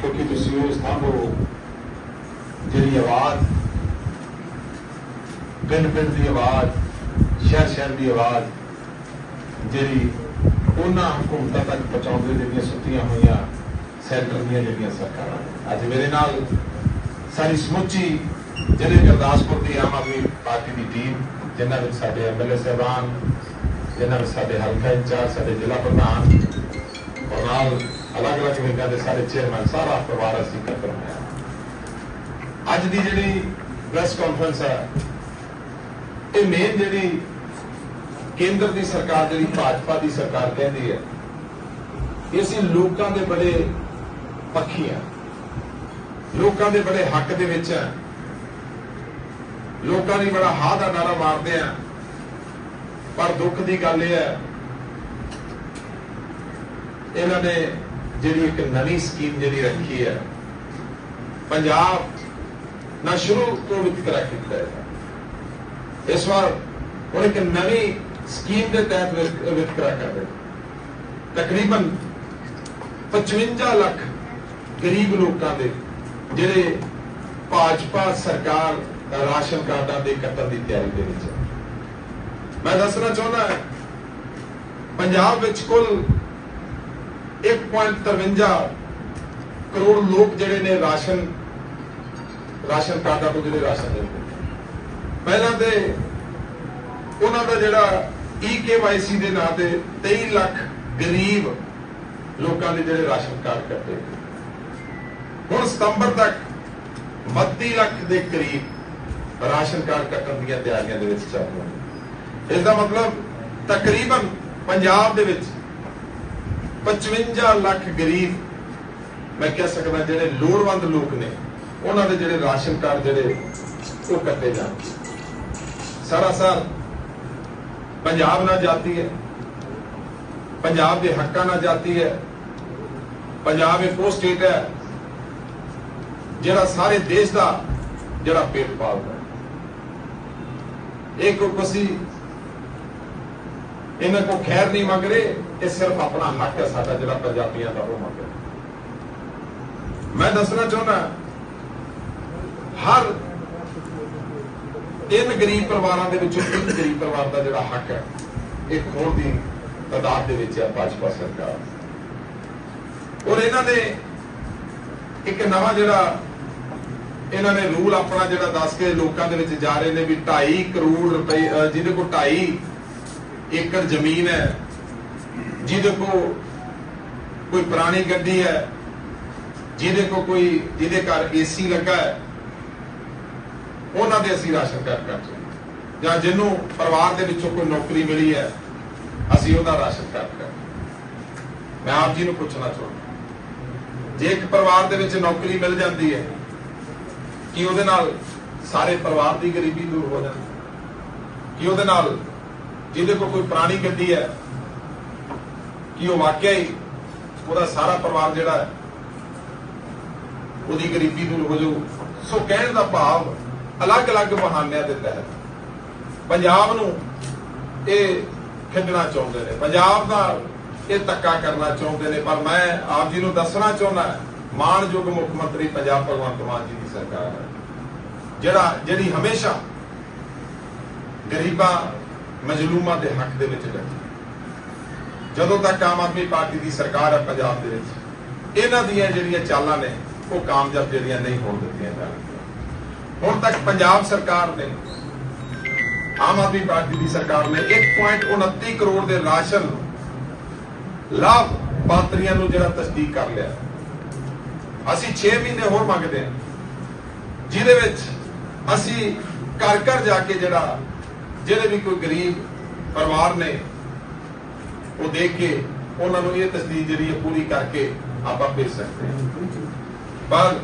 ਕਿਉਂਕਿ ਤੁਸੀਂ ਉਹ ਸਥਾਨ ਜਿਹੜੀ ਆਵਾਜ਼ ਪਿੰਡ ਪਿੰਡ ਦੀ ਆਵਾਜ਼ ਸ਼ਹਿਰ ਸ਼ਹਿਰ ਦੀ ਆਵਾਜ਼, ਜਿਹੜੀ ਉਹਨਾਂ ਹਕੂਮਤਾਂ ਤੱਕ ਪਹੁੰਚਾਉਂਦੇ ਜਿਹੜੀਆਂ ਸੁੱਤੀਆਂ ਹੋਈਆਂ ਸੈਂਟਰ ਦੀਆਂ ਜਿਹੜੀਆਂ ਸਰਕਾਰਾਂ ਅੱਜ ਮੇਰੇ ਨਾਲ ਸਾਰੀ ਸਮੁੱਚੀ ਜਿਹੜੇ ਗੁਰਦਾਸਪੁਰ ਦੀ ਆਮ ਆਦਮੀ ਪਾਰਟੀ ਦੀ ਟੀਮ, ਜਿਨ੍ਹਾਂ ਵਿੱਚ ਸਾਡੇ ਐਮਐਲਏ ਸਾਹਿਬਾਨ, ਜਿਨ੍ਹਾਂ ਵਿੱਚ ਸਾਡੇ ਹਲਕਾ ਇੰਚਾਰਜ, ਸਾਡੇ ਜ਼ਿਲ੍ਹਾ ਪ੍ਰਧਾਨ ਨਾਲ ਅਲੱਗ-ਅਲੱਗ ਵਿੰਗਾਂ ਦੇ ਸਾਰੇ ਚੇਅਰਮੈਨ ਸਾਰਾ ਪਰਿਵਾਰ ਅਸੀਂ ਇਕੱਤਰ ਹੋਇਆ ਅੱਜ ਦੀ ਜਿਹੜੀ ਪ੍ਰੈਸ ਕਾਨਫਰੰਸ ਹੈ, ਇਹ ਮੇਨ ਜਿਹੜੀ ਕੇਂਦਰ ਦੀ ਸਰਕਾਰ, ਜਿਹੜੀ ਭਾਜਪਾ ਦੀ ਸਰਕਾਰ ਕਹਿੰਦੀ ਹੈ, ਇਹ ਅਸੀਂ ਲੋਕਾਂ ਦੇ ਬੜੇ ਪੱਖੀ ਆ ਲੋਕਾਂ ਦੇ ਬੜੇ ਹੱਕ ਦੇ ਵਿੱਚ ਆ ਲੋਕਾਂ ਦੀ ਬੜਾ ਹਾਂ ਦਾ ਨਾਰਾ ਮਾਰਦੇ ਆ ਪਰ ਦੁੱਖ ਦੀ ਗੱਲ ਇਹ ਹੈ ਇਹਨਾਂ ਨੇ ਜਿਹੜੀ ਇੱਕ ਨਵੀਂ ਸਕੀਮ ਜਿਹੜੀ ਰੱਖੀ ਹੈ, ਪੰਜਾਬ ਨਾ ਸ਼ੁਰੂ ਤੋਂ ਵਿਤਕਰਾ ਕੀਤਾ ਹੈ ਇਸ ਵਾਰ ਉਹ ਇੱਕ ਨਵੀਂ ਸਕੀਮ ਦੇ ਤਹਿਤ ਵਿਤਕਰਾ ਕਰ ਰਹੇ ਤਕਰੀਬਨ 55 ਲੱਖ ਗਰੀਬ ਲੋਕਾਂ ਦੇ, ਜਿਹੜੇ ਭਾਜਪਾ ਸਰਕਾਰ ਰਾਸ਼ਨ ਕਾਰਡਾਂ ਦੇ ਕੱਟਣ ਦੀ ਤਿਆਰੀ ਦੇ ਵਿੱਚ ਮੈਂ ਦੱਸਣਾ ਚਾਹੁੰਦਾ ਪੰਜਾਬ ਵਿੱਚ ਕੁੱਲ 1.53 ਕਰੋੜ ਲੋਕ ਜਿਹੜੇ ਨੇ ਰਾਸ਼ਨ ਰਾਸ਼ਨ ਕਾਰਡਾਂ ਤੋਂ ਜਿਹੜੇ ਰਾਸ਼ਨ ਲੈਂਦੇ ਪਹਿਲਾਂ ਤੇ ਉਹਨਾਂ ਦਾ ਜਿਹੜਾ ਈਕੇਵਾਈਸੀ ਦੇ ਨਾਂ ਤੇ 23 ਲੱਖ ਗਰੀਬ ਲੋਕਾਂ ਦੇ ਜਿਹੜੇ ਰਾਸ਼ਨ ਕਾਰਡ ਕੱਟੇ ਹੁਣ ਸਤੰਬਰ ਤੱਕ 32 ਲੱਖ ਦੇ ਕਰੀਬ ਰਾਸ਼ਨ ਕਾਰਡ ਕੱਟਣ ਦੀਆਂ ਤਿਆਰੀਆਂ ਦੇ ਵਿੱਚ ਚੱਲ ਰਹੇ ਇਸ ਦਾ ਮਤਲਬ ਤਕਰੀਬਨ ਪੰਜਾਬ ਦੇ ਵਿੱਚ 55 ਲੱਖ ਗਰੀਬ, ਮੈਂ ਕਹਿ ਸਕਦਾ ਜਿਹੜੇ ਲੋੜਵੰਦ ਲੋਕ ਨੇ, ਉਹਨਾਂ ਦੇ ਜਿਹੜੇ ਰਾਸ਼ਨ ਕਾਰਡ ਜਿਹੜੇ, ਉਹ ਕੱਟੇ ਜਾਣ ਸਾਰਾ ਸਾਰ ਪੰਜਾਬ ਨਾਲ ਜਾਤੀ ਹੈ, ਪੰਜਾਬ ਦੇ ਹੱਕਾਂ ਨਾਲ ਜਾਤੀ ਹੈ, ਪੰਜਾਬ ਇੱਕ ਉਹ ਸਟੇਟ ਹੈ, ਜਿਹੜਾ ਸਾਰੇ ਦੇਸ਼ ਦਾ ਜਿਹੜਾ ਪੇਟ ਪਾਲਦਾ ਹੈ ਇਹ ਕੋਈ ਇਹਨਾਂ ਕੋ ਖੈਰ ਨਹੀਂ ਮੰਗ ਰਹੇ, ਇਹ ਸਿਰਫ ਆਪਣਾ ਹੱਕ ਹੈ ਸਾਡਾ ਜਿਹੜਾ ਪੰਜਾਬੀਆਂ ਦਾ ਉਹ ਮੰਗ ਰਿਹਾ। ਮੈਂ ਦੱਸਣਾ ਚਾਹੁੰਦਾ, ਹਰ ਤਿੰਨ ਗਰੀਬ ਪਰਿਵਾਰਾਂ ਦੇ ਵਿੱਚੋਂ ਇੱਕ ਗਰੀਬ ਪਰਿਵਾਰ ਦਾ ਜਿਹੜਾ ਹੱਕ ਹੈ, ਇਹ ਖੋਣ ਦੀ ਤਾਦਾਦ ਦੇ ਵਿੱਚ ਹੈ ਭਾਜਪਾ ਸਰਕਾਰ। ਔਰ ਇਹਨਾਂ ਨੇ ਇੱਕ ਨਵਾਂ ਜਿਹੜਾ, ਇਹਨਾਂ ਨੇ ਰੂਲ ਆਪਣਾ ਜਿਹੜਾ ਦੱਸ ਕੇ ਲੋਕਾਂ ਦੇ ਵਿੱਚ ਜਾ ਰਹੇ ਨੇ ਵੀ 2.5 ਕਰੋੜ ਰੁਪਏ ਜਿਹਦੇ ਕੋਲ 2.5 ਏਕੜ ਜ਼ਮੀਨ ਹੈ, ਜਿਹਦੇ ਕੋਲ ਕੋਈ ਪੁਰਾਣੀ ਗੱਡੀ ਹੈ, ਜਿਹਦੇ ਕੋਲ ਕੋਈ, ਜਿਹਦੇ ਘਰ ਏਸੀ ਲੱਗਾ ਹੈ, ਉਹਨਾਂ ਦੇ ਅਸੀਂ ਰਾਸ਼ਨ ਕਾਰਡ ਕਰ ਰਹੇ ਜਾਂ ਜਿਹਨੂੰ ਪਰਿਵਾਰ ਦੇ ਵਿੱਚੋਂ ਕੋਈ ਨੌਕਰੀ ਮਿਲੀ ਹੈ, ਅਸੀਂ ਉਹਦਾ ਰਾਸ਼ਨ ਕਾਰਡ ਕਰ ਮੈਂ ਆਪ ਜੀ ਨੂੰ ਪੁੱਛਣਾ ਚਾਹੁੰਦਾ ਜੇ ਇੱਕ ਪਰਿਵਾਰ ਦੇ ਵਿੱਚ ਨੌਕਰੀ ਮਿਲ ਜਾਂਦੀ ਹੈ, ਕਿ ਉਹਦੇ ਨਾਲ ਸਾਰੇ ਪਰਿਵਾਰ ਦੀ ਗਰੀਬੀ ਦੂਰ ਹੋ ਜਾਂਦੀ ਕਿ ਉਹਦੇ ਨਾਲ ਜਿਹਦੇ ਕੋਲ ਕੋਈ ਪੁਰਾਣੀ ਗੱਡੀ ਹੈ, ਕਿ ਉਹ ਵਾਕਿਆ ਹੀ ਉਹਦਾ ਸਾਰਾ ਪਰਿਵਾਰ ਜਿਹੜਾ ਹੈ, ਉਹਦੀ ਗਰੀਬੀ ਦੂਰ ਹੋ ਜਾਊ। ਸੋ ਕਹਿਣ ਦਾ ਭਾਵ ਅਲੱਗ-ਅਲੱਗ ਬਹਾਨਿਆਂ ਦੇ ਤਹਿਤ ਪੰਜਾਬ ਨੂੰ ਇਹ ਖੇਡਣਾ ਚਾਹੁੰਦੇ ਨੇ। ਪੰਜਾਬ ਦਾ ਇਹ ਧੱਕਾ ਕਰਨਾ ਚਾਹੁੰਦੇ ਨੇ, ਪਰ ਮੈਂ ਆਪ ਜੀ ਨੂੰ ਦੱਸਣਾ ਚਾਹੁੰਦਾ ਮਾਣਯੋਗ ਮੁੱਖ ਮੰਤਰੀ ਪੰਜਾਬ ਭਗਵੰਤ ਮਾਨ ਜੀ ਦੀ ਸਰਕਾਰ ਹੈ। ਜਿਹੜਾ, ਜਿਹੜੀ ਹਮੇਸ਼ਾ ਗਰੀਬਾਂ ਮਜਲੂਮਾਂ ਦੇ ਹੱਕ ਦੇ ਵਿੱਚ ਲੱਗੀ ਜਦੋਂ ਤੱਕ ਆਮ ਆਦਮੀ ਪਾਰਟੀ ਦੀ ਸਰਕਾਰ ਹੈ ਪੰਜਾਬ ਦੇ ਵਿੱਚ, ਇਹਨਾਂ ਦੀਆਂ ਜਿਹੜੀਆਂ ਚਾਲਾਂ ਨੇ, ਉਹ ਕਾਮਯਾਬ ਜਿਹੜੀਆਂ ਨਹੀਂ ਹੋਣ ਦਿੱਤੀਆਂ ਜਾਣਗੀਆਂ। ਹੁਣ ਤੱਕ ਪੰਜਾਬ ਸਰਕਾਰ ਨੇ, ਆਮ ਆਦਮੀ ਪਾਰਟੀ ਦੀ ਸਰਕਾਰ ਨੇ 1.29 ਕਰੋੜ ਦੇ ਰਾਸ਼ਨ ਲਾਭ ਪਾਤਰੀਆਂ ਨੂੰ ਜਿਹੜਾ ਤਸਦੀਕ ਕਰ ਲਿਆ। ਅਸੀਂ 6 ਮਹੀਨੇ ਹੋਰ ਮੰਗਦੇ ਹਾਂ, ਜਿਹਦੇ ਵਿੱਚ ਅਸੀਂ ਘਰ ਘਰ ਜਾ ਕੇ ਜਿਹੜਾ ਜਿਹੜੇ ਵੀ ਕੋਈ ਗਰੀਬ ਪਰਿਵਾਰ ਨੇ, ਉਹ ਦੇਖ ਕੇ ਉਹਨਾਂ ਨੂੰ ਇਹ ਤਸਦੀਕ ਜਿਹੜੀ ਹੈ ਪੂਰੀ ਕਰਕੇ ਆਪਾਂ ਭੇਜ ਸਕਦੇ ਹਾਂ। ਪਰ